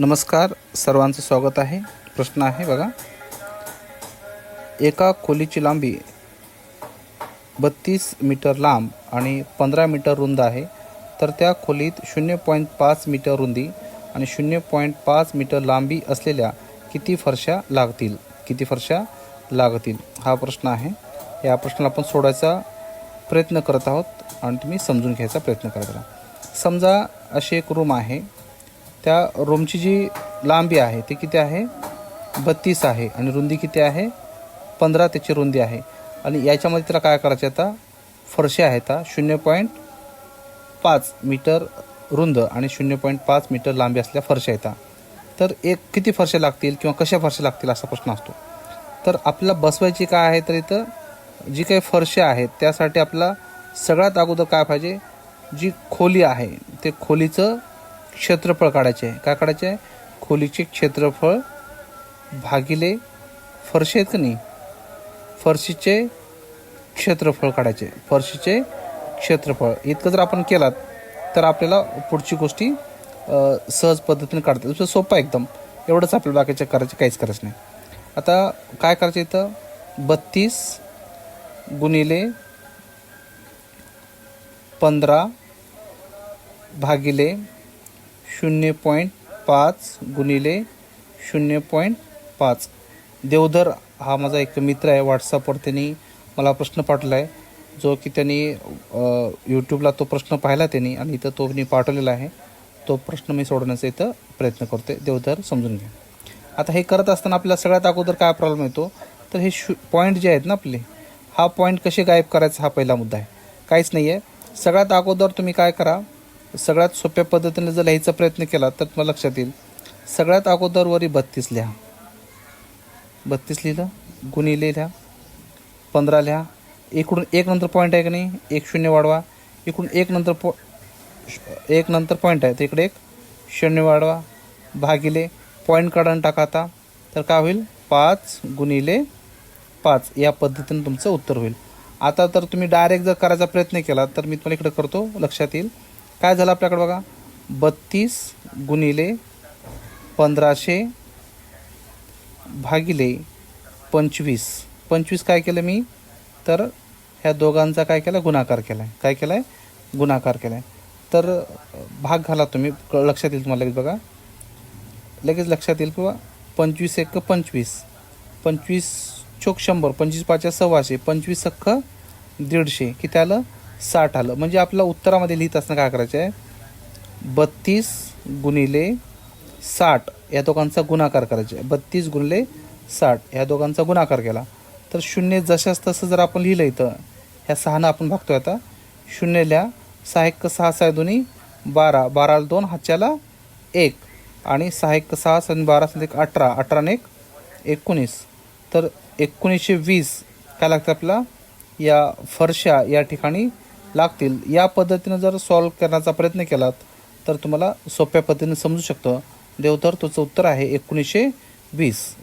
नमस्कार सर्वांचं स्वागत आहे. प्रश्न आहे बघा. एका खोलीची लांबी बत्तीस मीटर लांब आणि पंधरा मीटर रुंद आहे. तर त्या खोलीत शून्य पॉईंट पाच मीटर रुंदी आणि शून्य पॉईंट पाच मीटर लांबी असलेल्या किती फरशा लागतील? किती फरशा लागतील? हा प्रश्न आहे. या प्रश्नाला आपण सोडायचा प्रयत्न करत आहोत आणि तुम्ही समजून घ्यायचा प्रयत्न करत राहा. समजा अशी एक रूम आहे. त्या रूमची जी लांबी आहे ती किती आहे? बत्तीस आहे. आणि रुंदी किती आहे? पंधरा त्याची रुंदी आहे. आणि याच्यामध्ये त्याला काय करायचे आता? फरशे आहेत शून्य पॉईंट पाच मीटर रुंद आणि शून्य पॉईंट पाच मीटर लांबी असल्या फरशा येतात तर एक किती फरशे लागतील किंवा कशा फरशा लागतील असा प्रश्न असतो. तर आपल्याला बसवायची काय आहे तर इथं जी काही फरशा आहेत त्यासाठी आपला सगळ्यात अगोदर काय पाहिजे? जी खोली आहे ते खोलीचं क्षेत्रफळ काढायचे. आहे काय काढायचे? आहे खोलीचे क्षेत्रफळ भागिले फरशी आहेत का नाही फरशीचे क्षेत्रफळ काढायचे. फरशीचे क्षेत्रफळ. इतकं जर आपण केलात तर आपल्याला पुढची गोष्टी सहज पद्धतीने काढतात दुसरं म्हणजे सोपं आहे एकदम. एवढंच आपल्याला बाकीच्या करायचं काहीच करायचं नाही. आता काय करायचं इथं? बत्तीस गुणिले पंधरा भागिले शून्य पॉईंट पाच गुणिले शून्य पॉईंट पाच. देवधर हा माझा एक मित्र आहे व्हॉट्सअपवर त्यांनी मला प्रश्न पाठवला आहे जो की त्यांनी यूट्यूबला तो प्रश्न पाहिला त्यांनी आणि इथं तो मी पाठवलेला आहे. तो प्रश्न मी सोडवण्याचा इथं प्रयत्न करतोय. देवधर समजून घ्या. आता हे करत असताना आपल्याला सगळ्यात अगोदर काय प्रॉब्लेम येतो? तर हे शू पॉईंट जे आहेत ना आपले हा पॉईंट कसे गायब करायचा हा पहिला मुद्दा आहे. काहीच नाही आहे सगळ्यात अगोदर तुम्ही काय करा सगळ्यात सोप्या पद्धतीने जर लिहायचा प्रयत्न केला तर तुम्हाला लक्षात येईल. सगळ्यात अगोदर वरी बत्तीस लिहा. बत्तीस लिहिलं गुणिले लिहा पंधरा लिहा. इकडून एक नंतर पॉईंट आहे का नाही? एक शून्य वाढवा. इकडून एक नंतर पॉ एक नंतर पॉईंट आहे. तर इकडे एक शून्य वाढवा. भागिले पॉईंट काढून टाका आता. तर काय होईल? पाच गुणिले पाच. या पद्धतीने तुमचं उत्तर होईल. आता तर तुम्ही डायरेक्ट जर करायचा प्रयत्न केला तर मी तुम्हाला इकडे करतो. लक्षात येईल. काय झालं आपल्याकडे बघा? बत्तीस गुणिले पंधराशे भागिले पंचवीस. पंचवीस काय केलं मी? तर ह्या दोघांचा काय केला गुणाकार केला आहे काय केला आहे गुणाकार केला आहे तर भाग घाला तुम्ही. क- लक्षात येईल तुम्हाला लगेच बघा. लगेच लक्षात येईल किंवा पंचवीस एक पंचवीस. पंचवीस चोक शंभर. पंचवीस पाचशे सव्वाशे. पंचवीस अख्ख दीडशे. किती आलं? साठ आलं. म्हणजे आपलं उत्तरामध्ये लिहित असताना काय करायचं आहे? बत्तीस गुणिले साठ. या दोघांचा गुणाकार करायचा आहे. बत्तीस गुणिले साठ. या दोघांचा गुणाकार केला. तर शून्य जशाच तसं जर आपण लिहिलं इथं ह्या सहानं आपण बघतोय आता. शून्य लिहा सहा एक सहा सहा दोन्ही. बारा. बाराला दोन हाच्याला एक. आणि सहा एक सहा सहा बारा सहा एक अठरा. अठरा एक एकोणीस. तर एकोणीसशे वीस काय लागतं आपला या फरशा या ठिकाणी लागतील. या पद्धतीनं जर सॉल्व करण्याचा प्रयत्न केलात तर तुम्हाला सोप्या पद्धतीने समजू शकतं. देवतर तुझं उत्तर आहे एकोणीसशे वीस.